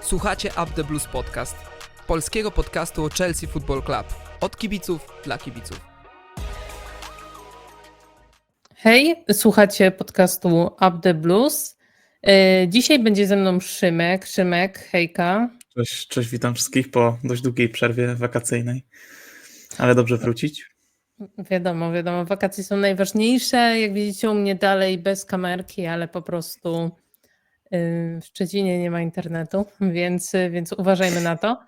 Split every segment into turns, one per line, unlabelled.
Słuchacie Up the Blues Podcast, polskiego podcastu o Chelsea Football Club. Od kibiców dla kibiców.
Hej, słuchacie podcastu Up the Blues. E, Dzisiaj będzie ze mną Szymek. Szymek, hejka.
Cześć, cześć, witam wszystkich po dość długiej przerwie wakacyjnej, ale dobrze wrócić.
Wiadomo, wiadomo, wakacje są najważniejsze. Jak widzicie u mnie dalej bez kamerki, ale po prostu w Szczecinie nie ma internetu, więc, więc uważajmy na to.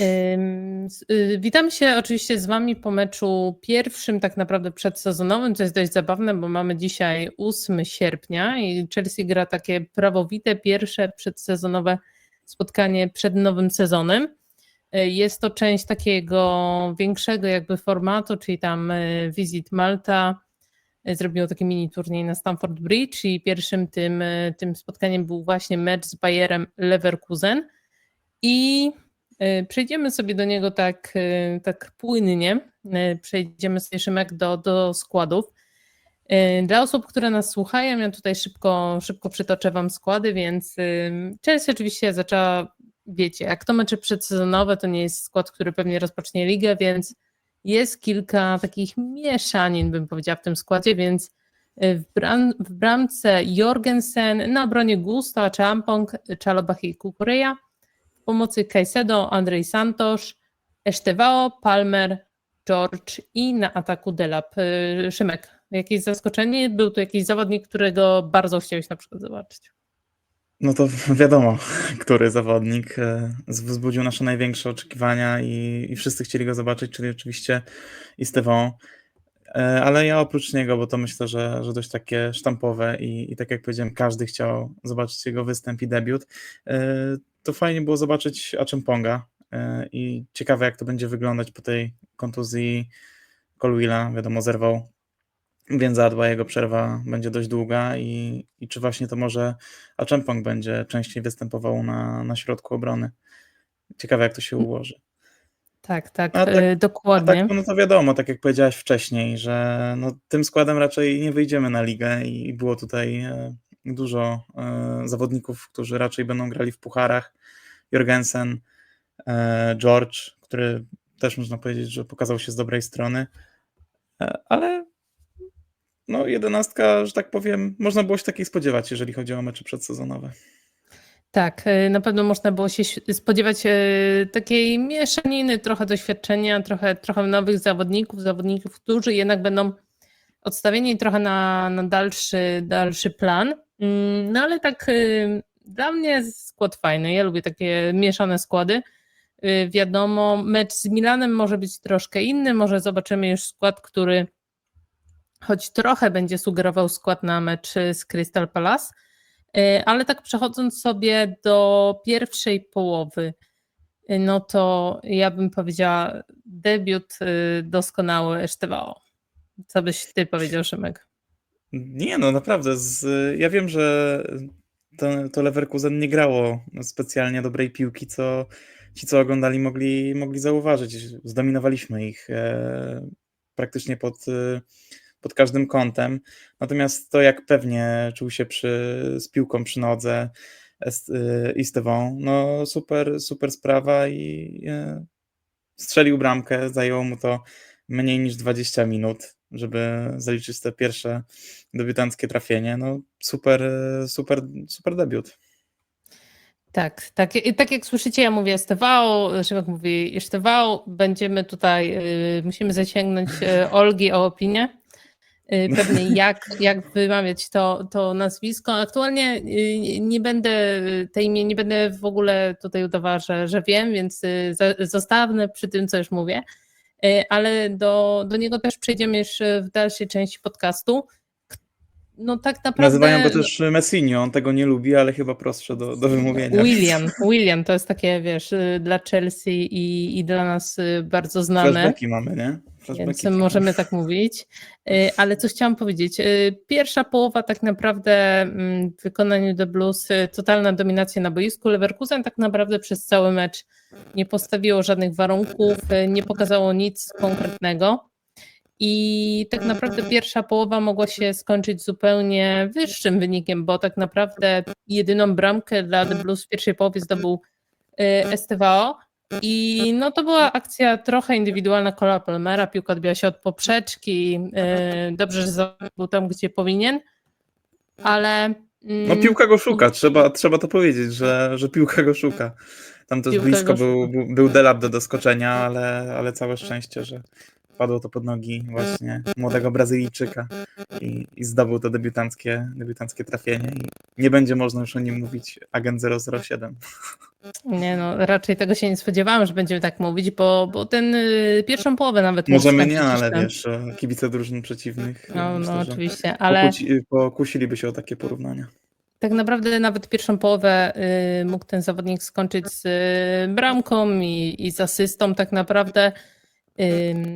Y, Witam się oczywiście z Wami po meczu pierwszym, tak naprawdę przedsezonowym, co jest dość zabawne, bo mamy dzisiaj 8 sierpnia i Chelsea gra takie prawowite pierwsze przedsezonowe spotkanie przed nowym sezonem. Y, Jest to część takiego większego jakby formatu, czyli tam y, Visit Malta zrobiło taki mini turniej na Stamford Bridge i pierwszym tym, y, tym spotkaniem był właśnie mecz z Bayerem Leverkusen i y, przejdziemy sobie do niego tak, y, tak płynnie, przejdziemy sobie Szymek do, do składów. Dla osób, które nas słuchają, ja tutaj szybko, szybko przytoczę Wam składy, więc Chelsea oczywiście zaczęła wiecie, jak to mecze przedsezonowe, to nie jest skład, który pewnie rozpocznie ligę, więc jest kilka takich mieszanin, bym powiedziała, w tym składzie, więc y, w, bram, w bramce Jorgensen, na obronie Gusta, Champong, Chalobah i Kukureya, w pomocy Caicedo, Andrzej Santos, Estevao, Palmer, George i na ataku Delap. Y, Szymek, jakieś zaskoczenie? Był tu jakiś zawodnik, którego bardzo chciałeś na przykład zobaczyć?
No to wiadomo, który zawodnik e, wzbudził nasze największe oczekiwania i, i wszyscy chcieli go zobaczyć, czyli oczywiście Istewon. Ale ja oprócz niego, bo to myślę, że, że dość takie sztampowe i, i tak jak powiedziałem, każdy chciał zobaczyć jego występ i debiut, e, to fajnie było zobaczyć Achemponga e, i ciekawe jak to będzie wyglądać po tej kontuzji Colwilla, wiadomo zerwał więzadła, jego przerwa będzie dość długa i, i czy właśnie to może Aczempong będzie częściej występował na, na środku obrony. Ciekawe jak to się ułoży.
Tak, tak,
tak-
y, dokładnie.
tak, no to wiadomo, tak jak powiedziałaś wcześniej, że no, tym składem raczej nie wyjdziemy na ligę i było tutaj e, dużo e, zawodników, którzy raczej będą grali w pucharach. Jorgensen, e, George, który też można powiedzieć, że pokazał się z dobrej strony, ale no jedenastka, że tak powiem, można było się takiej spodziewać, jeżeli chodzi o mecze przedsezonowe.
Tak, y, na pewno można było się spodziewać y, takiej mieszaniny, trochę doświadczenia, trochę, trochę nowych zawodników, zawodników, którzy jednak będą odstawieni trochę na, na dalszy, dalszy plan. Mm, No ale tak y, dla mnie skład fajny. Ja lubię takie mieszane składy. Wiadomo, mecz z Milanem może być troszkę inny, może zobaczymy już skład, który choć trochę będzie sugerował skład na mecz z Crystal Palace. Y, Ale tak przechodząc sobie do pierwszej połowy, y, no to ja bym powiedziała debiut y, doskonały Esztewao. Co byś ty powiedział, Szymek?
Nie, no naprawdę. Z, ja wiem, że to, to Leverkusen nie grało specjalnie dobrej piłki, co ci, co oglądali, mogli, mogli zauważyć. Zdominowaliśmy ich e, praktycznie pod, pod każdym kątem. Natomiast to, jak pewnie czuł się przy, z piłką przy nodze Est- e, Istewą, no super, super sprawa i e, strzelił bramkę. Zajęło mu to mniej niż 20 minut, żeby zaliczyć te pierwsze debiutanckie trafienie. No super, super, super debiut.
Tak, tak, i tak jak słyszycie, ja mówię Estevao, Szymek mówi Estevao, będziemy tutaj, y, musimy zasięgnąć y, Olgi o opinię. Y, Pewnie jak, jak wymawiać to, to nazwisko. Aktualnie y, nie będę tej imię, nie będę w ogóle tutaj udawała, że, że wiem, więc y, zostanę przy tym, co już mówię. Ale do, do niego też przejdziemy już w dalszej części podcastu. No tak naprawdę.
Nazywają go też Messinio, on tego nie lubi, ale chyba prostsze do, do wymówienia.
William, William to jest takie, wiesz, dla Chelsea i, i dla nas bardzo znane,
Flashbacki mamy, nie?
Więc możemy tak mówić. Y, Ale co chciałam powiedzieć, y, pierwsza połowa tak naprawdę mm, w wykonaniu The Blues, y, totalna dominacja na boisku. Leverkusen tak naprawdę przez cały mecz nie postawiło żadnych warunków, nie pokazało nic konkretnego. I tak naprawdę pierwsza połowa mogła się skończyć zupełnie wyższym wynikiem, bo tak naprawdę jedyną bramkę dla The Blues w pierwszej połowie zdobył STVO. I no to była akcja trochę indywidualna Cola Palmera, piłka odbiła się od poprzeczki, y, dobrze, że był tam, gdzie powinien, ale...
No
mm,
piłka go szuka, trzeba, trzeba to powiedzieć, że, że piłka go szuka. Tam też
Piłka
blisko był, był, był delap do doskoczenia, ale, ale całe szczęście, że padło to pod nogi właśnie młodego Brazylijczyka i, i zdobył to debiutanckie, debiutanckie trafienie i nie będzie można już o nim mówić agent 007.
Nie no, raczej tego się nie spodziewałam, że będziemy tak mówić, bo, bo ten y, pierwszą połowę nawet
Możemy nie, ale
tam.
wiesz, kibice drużyn przeciwnych
No, no
myślę, że
oczywiście, ale
pokuci, pokusiliby się o takie porównania.
tak naprawdę nawet pierwszą połowę y, mógł ten zawodnik skończyć z y, bramką i, i z asystą tak naprawdę.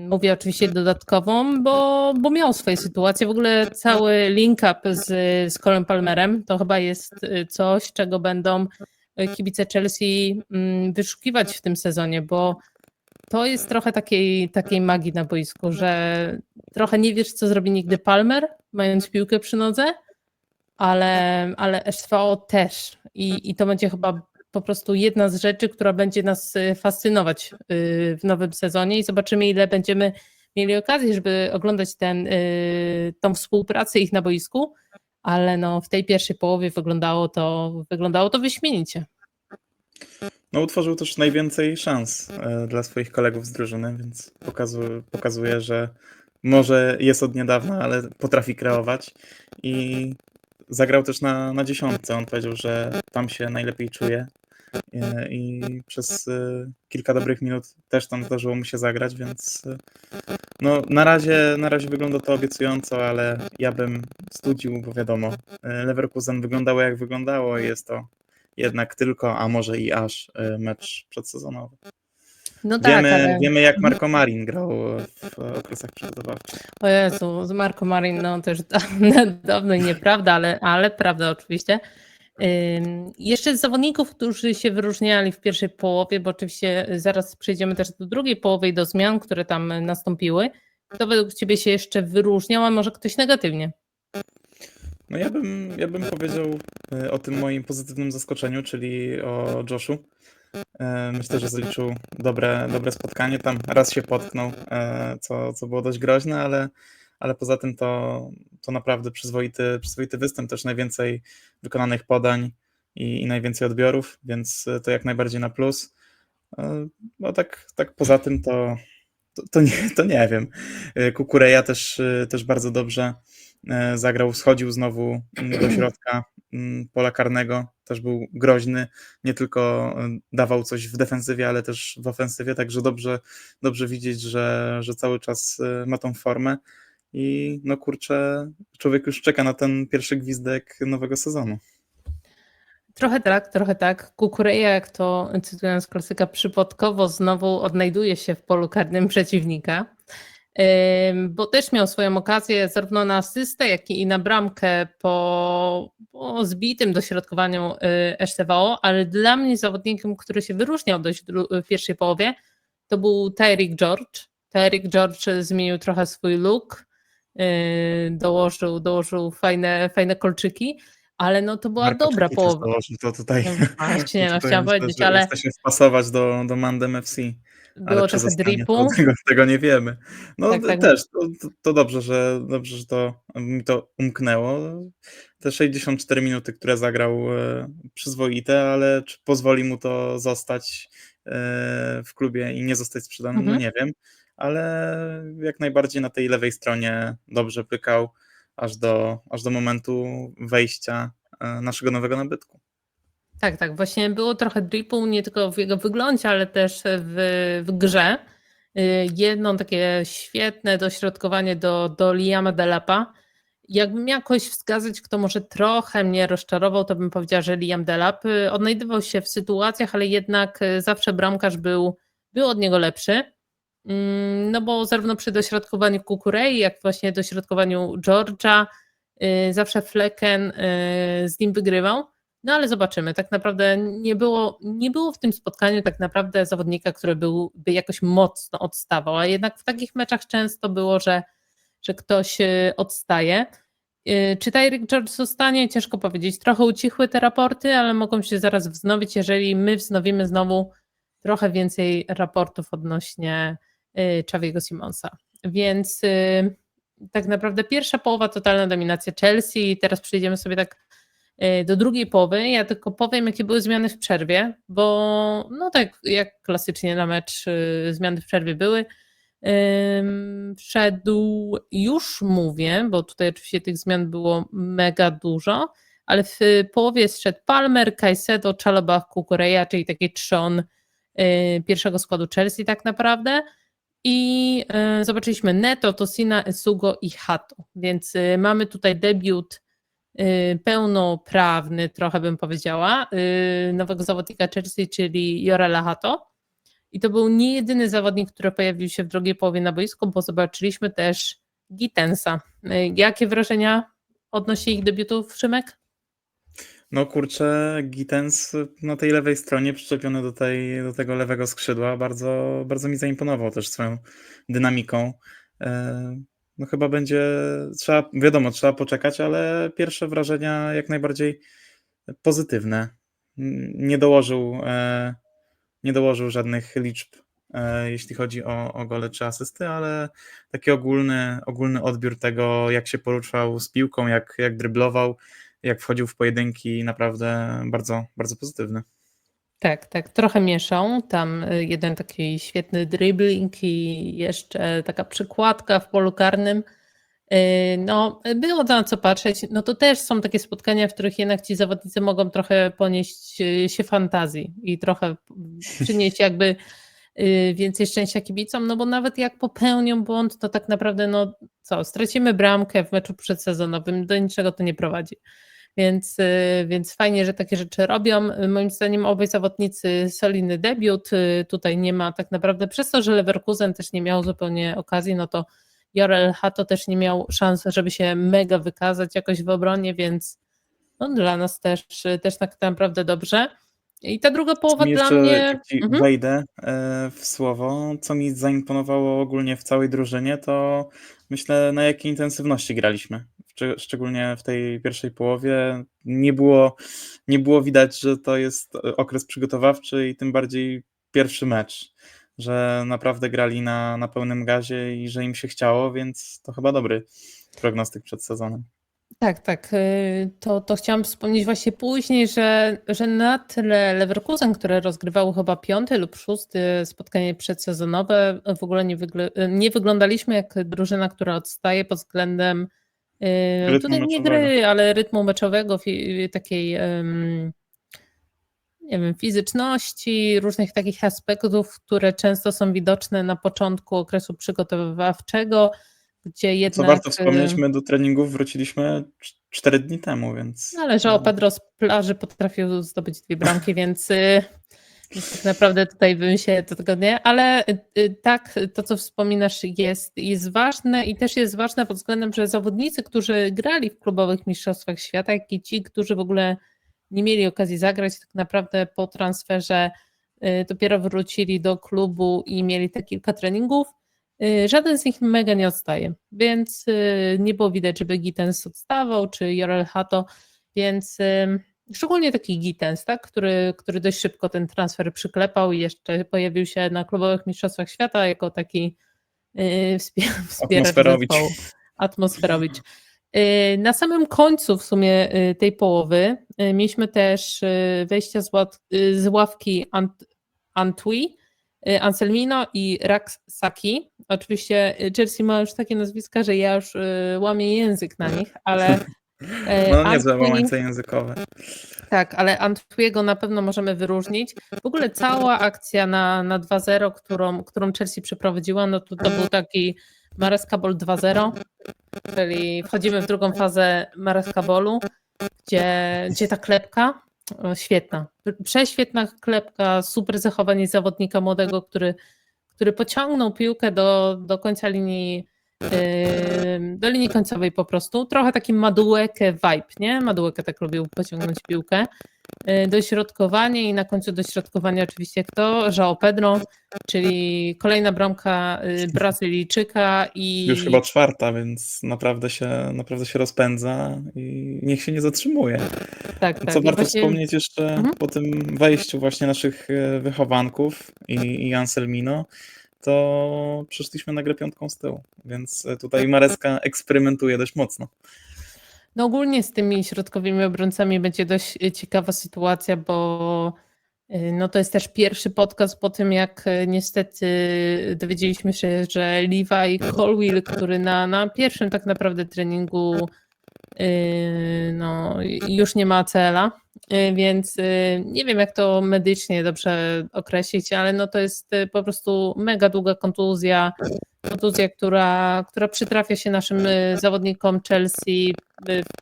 Mówię oczywiście dodatkową, bo, bo miał swoje sytuacje. W ogóle cały link-up z, z Colin Palmerem to chyba jest y, coś, czego będą y, kibice Chelsea mm, wyszukiwać w tym sezonie, bo to jest trochę takiej, takiej magii na boisku, że trochę nie wiesz, co zrobi nigdy Palmer, mając piłkę przy nodze, ale, ale SVO też. I, I to będzie chyba po prostu jedna z rzeczy, która będzie nas y, fascynować y, w nowym sezonie i zobaczymy, ile będziemy mieli okazji, żeby oglądać ten, y, tą współpracę ich na boisku, ale no, w tej pierwszej połowie wyglądało to, wyglądało to wyśmienicie.
No, utworzył też najwięcej szans e, dla swoich kolegów z drużyny, więc pokazuje, pokazuje, że może jest od niedawna, ale potrafi kreować i zagrał też na, na dziesiątce. On powiedział, że tam się najlepiej czuje i przez e, kilka dobrych minut też tam zdarzyło mu się zagrać, więc e, no, na, razie, na razie wygląda to obiecująco, ale ja bym studził, bo wiadomo, e, Leverkusen wyglądało jak wyglądało i jest to jednak tylko, a może i aż e, mecz przedsezonowy.
No tak,
Wiemy,
ale...
wiemy jak Marco Marin grał w okresach przygotowawczych.
O Jezu, z Marco Marin, no też dawno, dawno i nieprawda, ale, ale prawda oczywiście. Jeszcze z zawodników, którzy się wyróżniali w pierwszej połowie, bo oczywiście zaraz przejdziemy też do drugiej połowy i do zmian, które tam nastąpiły. Kto według Ciebie się jeszcze wyróżniał, a może ktoś negatywnie?
No ja bym, ja bym powiedział e, o tym moim pozytywnym zaskoczeniu, czyli o Joshu. E, Myślę, że zaliczył dobre, dobre spotkanie. Tam raz się potknął, e, co, co było dość groźne, ale, ale poza tym to, to naprawdę przyzwoity, przyzwoity występ. Też najwięcej wykonanych podań i, i najwięcej odbiorów, więc to jak najbardziej na plus. E, No tak, tak poza tym to, to, to, nie, to nie wiem. E, Kukureja też, e, też bardzo dobrze e, zagrał, schodził znowu mm, do środka mm, pola karnego, też był groźny, nie tylko e, dawał coś w defensywie, ale też w ofensywie, także dobrze, dobrze widzieć, że, że cały czas e, ma tą formę i no kurczę, człowiek już czeka na ten pierwszy gwizdek nowego sezonu.
Trochę tak, trochę tak. Kukureja, jak to cytując klasyka, przypadkowo znowu odnajduje się w polu karnym przeciwnika, bo też miał swoją okazję zarówno na asystę, jak i na bramkę po, po zbitym dośrodkowaniu y, STVO, ale dla mnie zawodnikiem, który się wyróżniał dość w pierwszej połowie, to był Tyreek George. Tyreek George zmienił trochę swój look, dołożył, dołożył fajne, fajne kolczyki, ale no to była
Marko
dobra połowa.
dołożył, To tutaj,
No właśnie, no chciałam powiedzieć, ale
Chce się wpasować do, do Mandem FC.
było trochę dripu.
tego, tego nie wiemy. No
Tak, tak.
też, to, to, dobrze, że dobrze, że to mi to umknęło. Te 64 minuty, które zagrał e, przyzwoite, ale czy pozwoli mu to zostać e, w klubie i nie zostać sprzedanym,
Mhm.
no nie wiem, ale jak najbardziej na tej lewej stronie dobrze pykał aż do, aż do momentu wejścia e, naszego nowego nabytku.
Tak, tak, właśnie było trochę dripu, nie tylko w jego wyglądzie, ale też w, w grze. Y, Jedno takie świetne dośrodkowanie do, do Liama Delapa. Jakbym jakoś wskazać, kto może trochę mnie rozczarował, to bym powiedziała, że Liam Delap y, odnajdywał się w sytuacjach, ale jednak zawsze bramkarz był, był od niego lepszy. Mm, No bo zarówno przy dośrodkowaniu Kukurei, jak właśnie dośrodkowaniu Georgia, y, zawsze Flecken y, z nim wygrywał. No ale zobaczymy. Tak naprawdę nie było, nie było w tym spotkaniu tak naprawdę zawodnika, który byłby jakoś mocno odstawał, a jednak w takich meczach często było, że, że ktoś y, odstaje. Czy Tyreek George zostanie? Ciężko powiedzieć. Trochę ucichły te raporty, ale mogą się zaraz wznowić, jeżeli my wznowimy znowu trochę więcej raportów odnośnie y, Chaviego Simonsa. Więc y, tak naprawdę pierwsza połowa totalna dominacja Chelsea. Teraz przejdziemy sobie tak y, do drugiej połowy. Ja tylko powiem, jakie były zmiany w przerwie, bo no tak jak klasycznie na mecz zmiany w przerwie były. Wszedł, już mówię, bo tutaj oczywiście tych zmian było mega dużo, ale w połowie zszedł Palmer, Caicedo, Chalobah, Kukureya, czyli taki trzon pierwszego składu Chelsea tak naprawdę. I y, zobaczyliśmy Neto, Tosina, Esugo i Hato. Więc y, mamy tutaj debiut y, pełnoprawny, trochę bym powiedziała, nowego zawodnika Chelsea, czyli Jorela Hato. I to był nie jedyny zawodnik, który pojawił się w drugiej połowie na boisku, bo zobaczyliśmy też Gitensa. Jakie wrażenia odnosi ich debiutów, Szymek?
No kurczę, Gittens na tej lewej stronie przyczepiony do, tej, do tego lewego skrzydła bardzo, bardzo mi zaimponował też swoją dynamiką. E, No chyba będzie, trzeba, wiadomo, trzeba poczekać, ale pierwsze wrażenia jak najbardziej pozytywne. Nie dołożył, e, nie dołożył żadnych liczb, e, jeśli chodzi o, o gole czy asysty, ale taki ogólny, ogólny odbiór tego, jak się poruszał z piłką, jak, jak dryblował, jak wchodził w pojedynki, naprawdę bardzo, bardzo pozytywny.
Tak, tak, trochę mieszał. Tam y, jeden taki świetny dribbling i jeszcze taka przykładka w polu karnym. Y, No, było na co patrzeć. No to też są takie spotkania, w których jednak ci zawodnicy mogą trochę ponieść y, się fantazji i trochę przynieść jakby więcej szczęścia kibicom, no bo nawet jak popełnią błąd, to tak naprawdę no co, stracimy bramkę w meczu przedsezonowym, do niczego to nie prowadzi. Więc, y, więc fajnie, że takie rzeczy robią. Moim zdaniem obaj zawodnicy solidny debiut. Y, Tutaj nie ma tak naprawdę, przez to, że Leverkusen też nie miał zupełnie okazji, no to Jorel Hato też nie miał szans, żeby się mega wykazać jakoś w obronie, więc no, dla nas też, też tak naprawdę dobrze. I ta druga połowa dla mnie.
ci
Mhm.
wejdę e, w słowo, co mi zaimponowało ogólnie w całej drużynie, to myślę na jakiej intensywności graliśmy. Szczeg- Szczególnie w tej pierwszej połowie nie było, nie było widać, że to jest okres przygotowawczy i tym bardziej pierwszy mecz, że naprawdę grali na, na pełnym gazie i że im się chciało, więc to chyba dobry prognostyk przed sezonem.
Tak, tak. y, To, to chciałam wspomnieć właśnie później, że, że na tyle Leverkusen, które rozgrywało chyba piąte lub szóste spotkanie przedsezonowe, w ogóle nie, wygl- nie wyglądaliśmy jak drużyna, która odstaje pod względem
Rytmu
tutaj nie
meczowego.
gry, ale rytmu meczowego, takiej nie wiem, fizyczności, różnych takich aspektów, które często są widoczne na początku okresu przygotowywawczego, gdzie
Co
jednak...
warto
y,
wspomnieć, my do treningów wróciliśmy 4 dni temu, więc...
Ale że o Pedro z plaży potrafił zdobyć dwie bramki, więc, y, więc tak naprawdę tutaj bym się do tego nie. Ale y, y, tak, to co wspominasz jest, jest ważne i też jest ważne pod względem, że zawodnicy, którzy grali w klubowych mistrzostwach świata, jak i ci, którzy w ogóle nie mieli okazji zagrać, tak naprawdę po transferze y, dopiero wrócili do klubu i mieli te kilka treningów. Żaden z nich mega nie odstaje, więc nie było widać, żeby Gittens odstawał, czy Jorel Hato, więc szczególnie taki Gittens, tak, który, który dość szybko ten transfer przyklepał i jeszcze pojawił się na klubowych mistrzostwach świata jako taki yy, wspie- wspieracz
Atmosferowicz.
zespołu. Atmosferowicz. Yy, Na samym końcu w sumie yy, tej połowy yy, mieliśmy też wejścia z, ławki Ant- Antwi, Anselmino i Raksaki. Oczywiście yy, Chelsea ma już takie nazwiska, że ja już łamię język na nich, ale yy,
No niezłe łamańce językowe.
tak, ale Antwiego na pewno możemy wyróżnić. W ogóle cała akcja na, na 2-0, którą, którą Chelsea przeprowadziła, no to, to był taki Maresca Ball 2-0, czyli wchodzimy w drugą fazę Maresca Ballu, gdzie, gdzie ta klepka, świetna, prześwietna klepka, super zachowanie zawodnika młodego, który, który pociągnął piłkę do, do końca linii do linii końcowej po prostu. Trochę taki Maduekę vibe, nie? Maduekę tak lubił pociągnąć piłkę. y, dośrodkowanie i na końcu dośrodkowania oczywiście kto? João Pedro, czyli kolejna bramka y, Brazylijczyka i
Już chyba czwarta, więc naprawdę się, naprawdę się rozpędza i niech się nie zatrzymuje.
tak, tak.
Co warto
właśnie-
wspomnieć jeszcze
Mhm.
po tym wejściu właśnie naszych e, wychowanków i, i Anselmino, to przyszliśmy na grę piątką z tyłu, więc e, tutaj Marecka eksperymentuje dość mocno.
No ogólnie z tymi środkowymi obrońcami będzie dość y, ciekawa sytuacja, bo y, no to jest też pierwszy podcast po tym, jak niestety dowiedzieliśmy się, że Levi Colwill, który na, na pierwszym tak naprawdę treningu no, już nie ma cela, więc y, nie wiem jak to medycznie dobrze określić, ale no to jest po prostu mega długa kontuzja, kontuzja, która, która przytrafia się naszym zawodnikom Chelsea,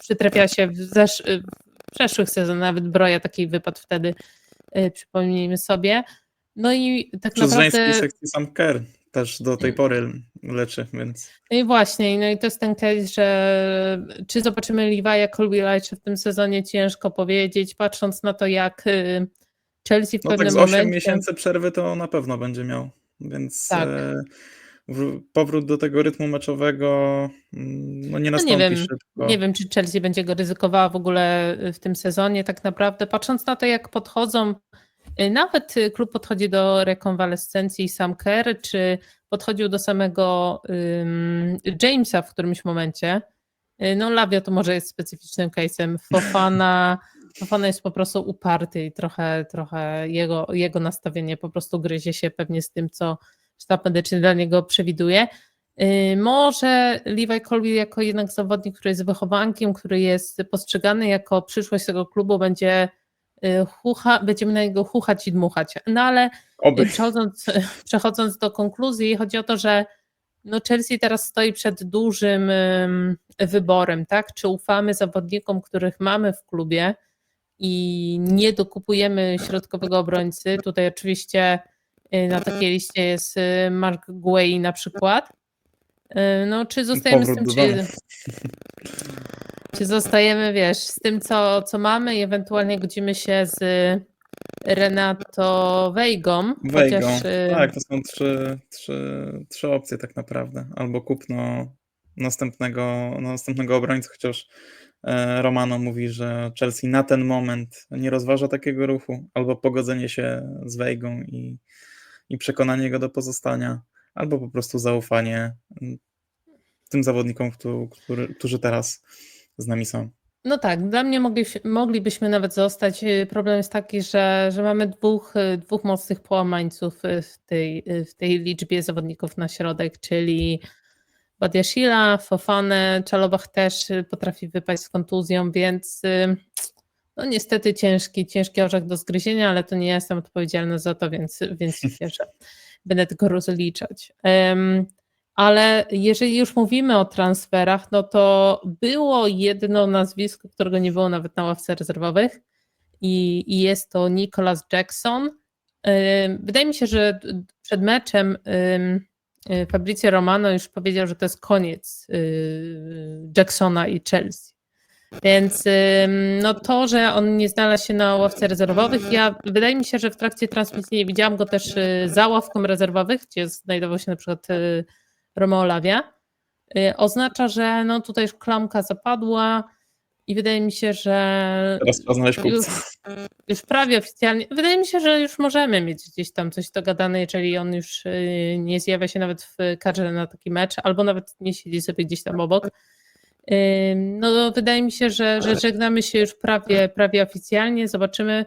przytrafia się w, zesz- w przeszłych sezonach, nawet Broja taki wypadł wtedy, przypomnijmy sobie. No i tak
Przez
naprawdę...
sekcji Sam Kerr też do tej pory leczy, więc
No i właśnie, no i to jest ten case, że czy zobaczymy Levi'a Colwilla jeszcze w tym sezonie, ciężko powiedzieć, patrząc na to, jak y, Chelsea w
no
pewnym
tak z 8
momencie...
miesięcy przerwy to na pewno będzie miał, więc
Tak.
e, wr- powrót do tego rytmu meczowego mm, no nie
No nie
nastąpi
wiem,
szybko.
Nie wiem, czy Chelsea będzie go ryzykowała w ogóle w tym sezonie, tak naprawdę. Patrząc na to, jak podchodzą, y, nawet y, klub podchodzi do rekonwalescencji Sam Kerr, czy podchodził do samego Jamesa w którymś momencie. Y, No, Lavia to może jest specyficznym case'em. Fofana, Fofana jest po prostu uparty i trochę, trochę jego, jego nastawienie po prostu gryzie się pewnie z tym, co sztab medyczny dla niego przewiduje. Może Levi Colby jako jednak zawodnik, który jest wychowankiem, który jest postrzegany jako przyszłość tego klubu, będzie chucha, będziemy na niego chuchać i dmuchać. No ale
Oby.
przechodząc, przechodząc do konkluzji, chodzi o to, że no Chelsea teraz stoi przed dużym ym, wyborem, tak? Czy ufamy zawodnikom, których mamy w klubie i nie dokupujemy środkowego obrońcy. Tutaj oczywiście y, na takiej liście jest y, Mark Guay na przykład. Y, No, czy zostajemy z tym, czy zostajemy, wiesz, z tym, co, co mamy i ewentualnie godzimy się z Renato Weigą.
Wejgą.
chociaż, y,
Tak, to są trzy, trzy, trzy opcje tak naprawdę. Albo kupno następnego, następnego obrońcy, chociaż e, Romano mówi, że Chelsea na ten moment nie rozważa takiego ruchu, albo pogodzenie się z Wejgą i, i przekonanie go do pozostania, albo po prostu zaufanie mm, tym zawodnikom, którzy, którzy teraz z nami są.
No tak, dla mnie moglibyśmy, moglibyśmy nawet zostać. Y, Problem jest taki, że, że mamy dwóch, y, dwóch mocnych połamańców y, w tej, w tej liczbie zawodników na środek, czyli Badiashila, Fofane, Czalobach też potrafi wypaść z kontuzją, więc no niestety ciężki, ciężki orzech do zgryzienia, ale to nie jestem odpowiedzialna za to, więc, więc się cieszę. Będę tylko rozliczać. Ale jeżeli już mówimy o transferach, no to było jedno nazwisko, którego nie było nawet na ławce rezerwowych i, i jest to Nicholas Jackson. Wydaje mi się, że przed meczem y, Fabrizio Romano już powiedział, że to jest koniec y, Jacksona i Chelsea. Więc no to, że on nie znalazł się na ławce rezerwowych, ja wydaje mi się, że w trakcie transmisji nie widziałam go też y, za ławką rezerwowych, gdzie znajdował się na przykład Romeo Lavia, y, oznacza, że no tutaj już klamka zapadła i wydaje mi się, że
Teraz znaleźć
już, już prawie oficjalnie, wydaje mi się, że już możemy mieć gdzieś tam coś dogadane, jeżeli on już y, nie zjawia się nawet w kadrze na taki mecz, albo nawet nie siedzi sobie gdzieś tam obok. Y, No wydaje mi się, że, że żegnamy się już prawie, prawie oficjalnie, zobaczymy.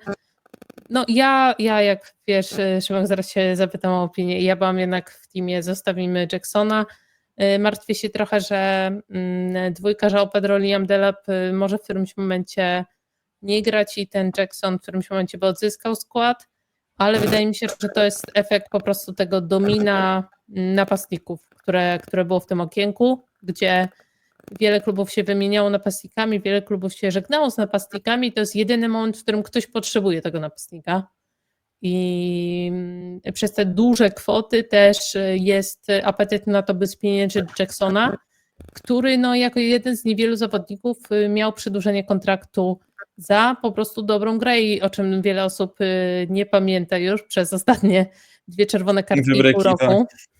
No ja, ja jak wiesz, y, Szymon, zaraz się zapytam o opinię, ja byłam jednak w teamie zostawimy Jacksona. Y, Martwię się trochę, że mm, dwójka João Pedro, Liam Delap y, może w którymś momencie nie grać i ten Jackson w którymś momencie by odzyskał skład, ale wydaje mi się, że to jest efekt po prostu tego domina napastników, które, które było w tym okienku, gdzie wiele klubów się wymieniało napastnikami, wiele klubów się żegnało z napastnikami. To jest jedyny moment, w którym ktoś potrzebuje tego napastnika. I mm, przez te duże kwoty też y, jest apetyt na to, by spieniężyć Jacksona, który no, jako jeden z niewielu zawodników y, miał przedłużenie kontraktu za po prostu dobrą grę i o czym wiele osób y, nie pamięta już przez ostatnie dwie czerwone kartki pół roku. Y,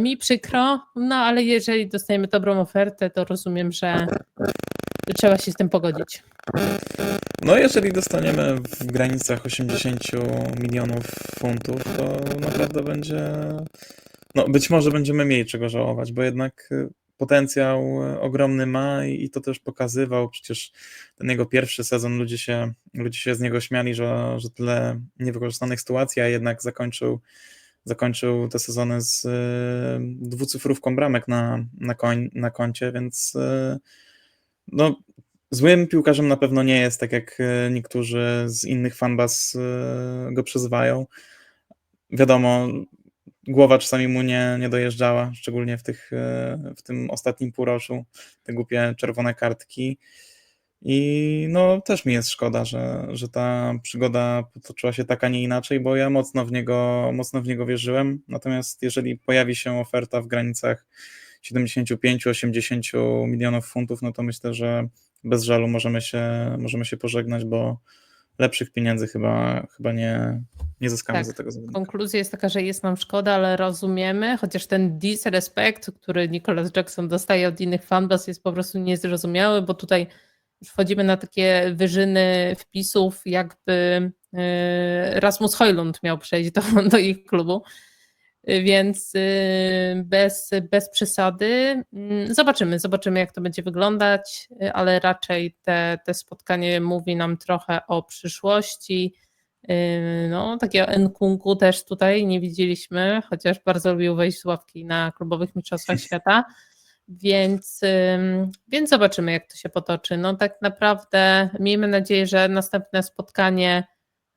Mi przykro, no ale jeżeli dostajemy dobrą ofertę, to rozumiem, że trzeba się z tym pogodzić.
No, jeżeli dostaniemy w granicach 80 milionów funtów, to naprawdę będzie. No, być może będziemy mieli czego żałować, bo jednak y, potencjał y, ogromny ma i to też pokazywał. Przecież ten jego pierwszy sezon ludzie się, ludzie się z niego śmiali, że, że tyle niewykorzystanych sytuacji, a jednak zakończył, zakończył te sezony z y, dwucyfrówką bramek na, na, koń, na koncie, więc y, no, Złym piłkarzem na pewno nie jest, tak jak e, niektórzy z innych fanbaz e, go przyzywają. Wiadomo, głowa czasami mu nie, nie dojeżdżała, szczególnie w, tych, w tym ostatnim półroczu, te głupie czerwone kartki. I no też mi jest szkoda, że, że ta przygoda potoczyła się tak, a nie inaczej, bo ja mocno w niego, mocno w niego wierzyłem. Natomiast jeżeli pojawi się oferta w granicach 75-80 milionów funtów, no to myślę, że bez żalu możemy się, możemy się pożegnać, bo lepszych pieniędzy chyba, chyba nie, nie zyskamy
Tak.
za tego zawodnika.
Konkluzja jest taka, że jest nam szkoda, ale rozumiemy, chociaż ten disrespect, który Nicholas Jackson dostaje od innych fanbaz jest po prostu niezrozumiały, bo tutaj wchodzimy na takie wyżyny wpisów, jakby e, Rasmus Hojlund miał przejść do, do ich klubu. Więc y, bez, bez przesady. Mm, Zobaczymy, zobaczymy, jak to będzie wyglądać, ale raczej te, te spotkanie mówi nam trochę o przyszłości. Y, No, takiego Nkunku też tutaj nie widzieliśmy, chociaż bardzo lubił wejść z ławki na klubowych mistrzostwach świata. Więc, więc zobaczymy, jak to się potoczy. No, tak naprawdę miejmy nadzieję, że następne spotkanie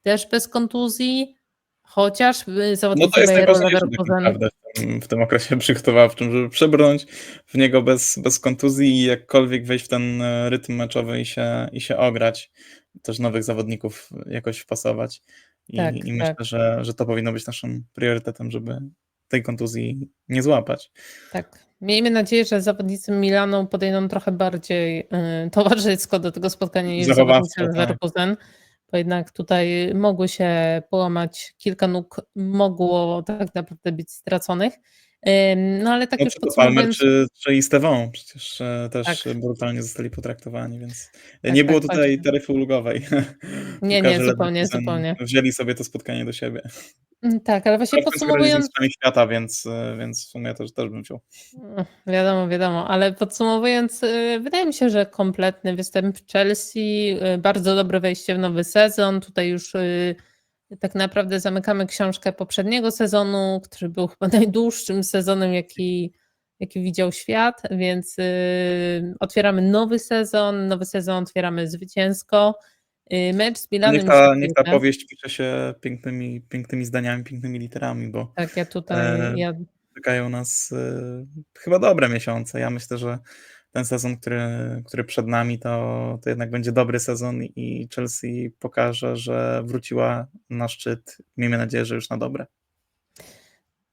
też bez kontuzji, chociaż y,
No to jest najważniejsze tak
Leverkusen
naprawdę w tym, w tym okresie przygotowawczym, żeby przebrnąć w niego bez, bez kontuzji i jakkolwiek wejść w ten e, rytm meczowy i się, i się ograć. Też nowych zawodników jakoś wpasować. I,
Tak,
i myślę,
tak.
że, że to powinno być naszym priorytetem, żeby tej kontuzji nie złapać.
Tak. Miejmy nadzieję, że zawodnicy Milanu podejdą trochę bardziej y, towarzysko do tego spotkania niż zawodnicy
tak.
Leverkusen, bo jednak tutaj mogły się połamać, kilka nóg mogło tak naprawdę być straconych. Ym, No ale tak
No,
już
czy to Palmer,
podsumowując,
czy, czy Istevon, przecież e, też
Tak.
brutalnie zostali potraktowani, więc
Tak,
nie
tak,
było tutaj
właśnie.
taryfy ulgowej.
Nie, nie,
Piłkarze
zupełnie,
Leverkusen
zupełnie.
Wzięli sobie to spotkanie do siebie.
Mm, tak, ale właśnie podsumowując,
mistrzami świata, więc, e, więc w sumie też, też bym wziął.
Mm, Wiadomo, wiadomo, ale podsumowując, y, wydaje mi się, że kompletny występ Chelsea, y, bardzo dobre wejście w nowy sezon. Tutaj już y, tak naprawdę zamykamy książkę poprzedniego sezonu, który był chyba najdłuższym sezonem, jaki, jaki widział świat, więc y, otwieramy nowy sezon. Nowy sezon otwieramy zwycięsko. Y, Mecz z Milanem
Niech ta, niech ta powieść pisze się pięknymi, pięknymi zdaniami, pięknymi literami, bo
Tak, ja tutaj,
E,
ja
czekają nas e, chyba dobre miesiące. Ja myślę, że ten sezon, który, który przed nami, to, to jednak będzie dobry sezon i Chelsea pokaże, że wróciła na szczyt. Miejmy nadzieję, że już na dobre.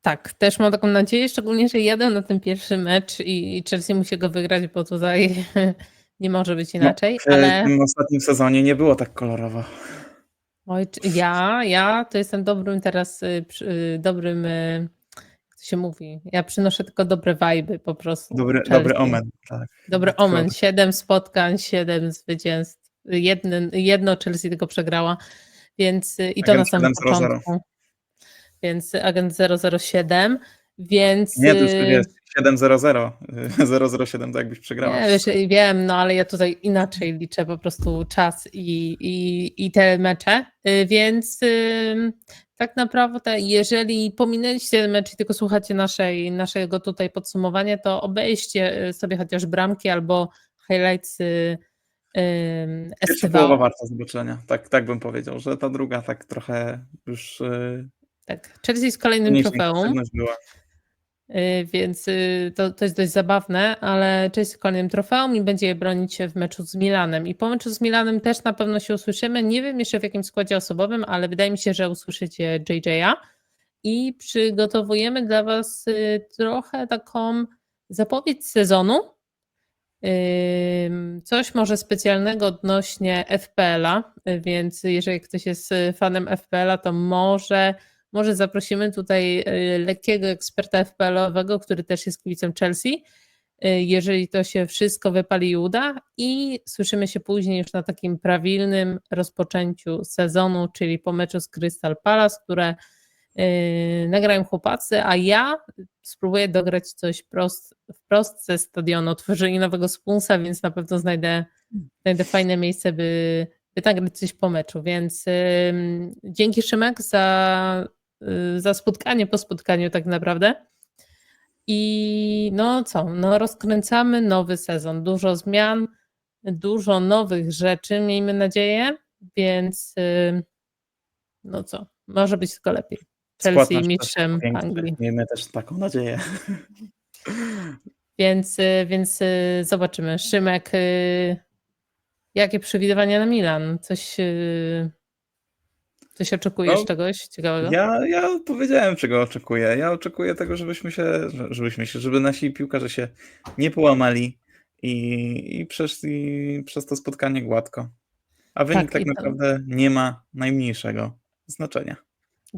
Tak, też mam taką nadzieję, szczególnie, że jadę na ten pierwszy mecz i Chelsea musi go wygrać, bo tutaj nie może być inaczej,
No, w
ale
tym ostatnim sezonie nie było tak kolorowo.
oj, ja, ja to jestem dobrym teraz, y, y, dobrym, y, to się mówi, ja przynoszę tylko dobre wajby po prostu.
Dobry, dobry omen. Tak.
Dobry
Tylko-
omen, siedem spotkań, siedem zwycięstw, jedno, jedno Chelsea tylko przegrała, więc y, i to na
Agent
samym
700.
początku. Więc agent 007, więc...
Nie, to już
y,
jest 7-0-0. 007 to jakbyś przegrała.
Nie, wiesz, wiem, no ale ja tutaj inaczej liczę po prostu czas i, i, i te mecze, Y, więc tak naprawdę jeżeli pominęliście ten mecz i tylko słuchacie naszej, naszego tutaj podsumowania, to obejście y, sobie chociaż bramki albo highlights y, ym,
Pierwsza połowa warta zobaczenia. Tak, tak bym powiedział, że ta druga tak trochę już
Tak, Chelsea z kolejnym trofeum.
była.
Y, Więc y, to, to jest dość zabawne, ale Chelsea kolejnym trofeum i będzie je bronić w meczu z Milanem. I po meczu z Milanem też na pewno się usłyszymy. Nie wiem jeszcze w jakim składzie osobowym, ale wydaje mi się, że usłyszycie JJ'a. I przygotowujemy dla Was y, trochę taką zapowiedź sezonu. Coś może specjalnego odnośnie FPL-a, więc jeżeli ktoś jest fanem FPL-a, to może, może zaprosimy tutaj y, lekkiego eksperta FPL-owego, który też jest kibicem Chelsea, y, jeżeli to się wszystko wypali i uda i słyszymy się później już na takim prawilnym rozpoczęciu sezonu, czyli po meczu z Crystal Palace, które yy, nagrają chłopacy, a ja spróbuję dograć coś prost, wprost ze stadionu, otworzyli nowego spunsa, więc na pewno znajdę, znajdę fajne miejsce, by, by nagrać coś po meczu, więc dzięki Szymek za, y, za spotkanie po spotkaniu tak naprawdę. I no co, no rozkręcamy nowy sezon, dużo zmian, dużo nowych rzeczy, miejmy nadzieję, więc y, no co, może być tylko lepiej. Chelsea
też
mistrzem. Anglii.
Miejmy też taką nadzieję.
Więc, y, więc y, zobaczymy. Szymek, y, jakie przewidywania na Milan? Coś, y, coś oczekujesz
No,
czegoś ciekawego?
Ja, ja powiedziałem, czego oczekuję. Ja oczekuję tego, żebyśmy się, żebyśmy się, żeby nasi piłkarze się nie połamali i, i przeszli przez to spotkanie gładko. A wynik
Tak,
tak,
to-
naprawdę nie ma najmniejszego znaczenia.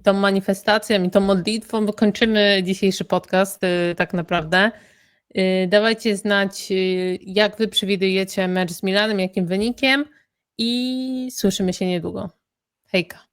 Tą manifestacją i tą modlitwą kończymy dzisiejszy podcast y, tak naprawdę. Y, Dawajcie znać, y, jak wy przewidujecie mecz z Milanem, jakim wynikiem i słyszymy się niedługo. Hejka.